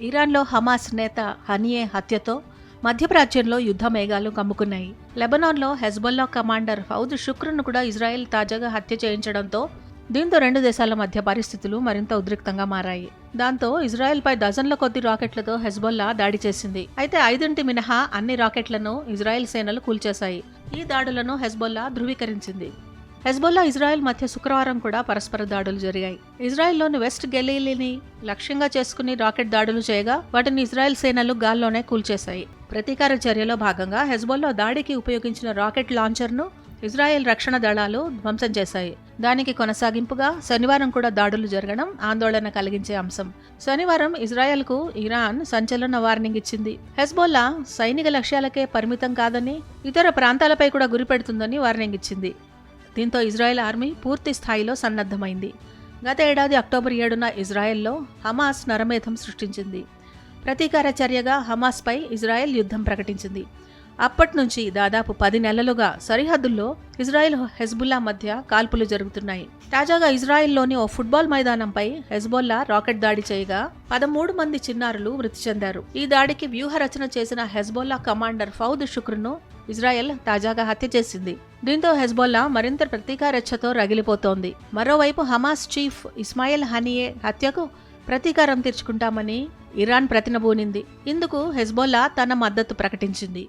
ఇరాన్లో హమాస్ నేత హనియే హత్యతో మధ్యప్రాచ్యంలో యుద్ధ మేఘాలు కమ్ముకున్నాయి. లెబనాన్లో హెజ్బొల్లా కమాండర్ ఫౌద్ శుక్రును కూడా ఇజ్రాయెల్ తాజాగా హత్య చేయించడంతో దీంతో రెండు దేశాల మధ్య పరిస్థితులు మరింత ఉద్రిక్తంగా మారాయి. దాంతో ఇజ్రాయెల్పై డజన్ల కొద్ది రాకెట్లతో హెజ్బొల్లా దాడి చేసింది. అయితే ఐదింటి మినహా అన్ని రాకెట్లను ఇజ్రాయెల్ సేనలు కూల్చేశాయి. ఈ దాడులను హెజ్బొల్లా ధృవీకరించింది. హెజ్బొల్లా ఇజ్రాయెల్ మధ్య శుక్రవారం కూడా పరస్పర దాడులు జరిగాయి. ఇజ్రాయెల్లోని వెస్ట్ గెలీలీని లక్ష్యంగా చేసుకుని రాకెట్ దాడులు చేయగా వాటిని ఇజ్రాయెల్ సేనలు గాల్లోనే కూల్చేశాయి. ప్రతీకార చర్యలో భాగంగా హెజ్బొల్లా దాడికి ఉపయోగించిన రాకెట్ లాంచర్ను ఇజ్రాయెల్ రక్షణ దళాలు ధ్వంసం చేశాయి. దానికి కొనసాగింపుగా శనివారం కూడా దాడులు జరగడం ఆందోళన కలిగించే అంశం. శనివారం ఇజ్రాయెల్కు ఇరాన్ సంచలన వార్నింగ్ ఇచ్చింది. హెజ్బోల్లా సైనిక లక్ష్యాలకే పరిమితం కాదని ఇతర ప్రాంతాలపై కూడా గురిపెడుతుందని వార్నింగ్ ఇచ్చింది. దీంతో ఇజ్రాయెల్ ఆర్మీ పూర్తి స్థాయిలో సన్నద్ధమైంది. గత ఏడాది అక్టోబర్ ఏడున ఇజ్రాయెల్లో హమాస్ నరమేధం సృష్టించింది. ప్రతీకార చర్యగా హమాస్పై ఇజ్రాయెల్ యుద్ధం ప్రకటించింది. అప్పటి నుంచి దాదాపు పది నెలలుగా సరిహద్దుల్లో ఇజ్రాయెల్ హెజ్బుల్లా మధ్య కాల్పులు జరుగుతున్నాయి. తాజాగా ఇజ్రాయెల్లోని ఓ ఫుట్బాల్ మైదానంపై హెజ్బుల్లా రాకెట్ దాడి చేయగా పదమూడు మంది చిన్నారులు మృతి చెందారు. ఈ దాడికి వ్యూహరచన చేసిన హెజ్బుల్లా కమాండర్ ఫౌద్ శుక్రును ఇజ్రాయెల్ తాజాగా హత్య చేసింది. దీంతో హెజ్బొల్లా మరింత ప్రతీకారచ్చతో రగిలిపోతోంది. మరోవైపు హమాస్ చీఫ్ ఇస్మాయిల్ హనియే హత్యకు ప్రతీకారం తీర్చుకుంటామని ఇరాన్ ప్రతినబూనింది. ఇందుకు హెజ్బొల్లా తన మద్దతు ప్రకటించింది.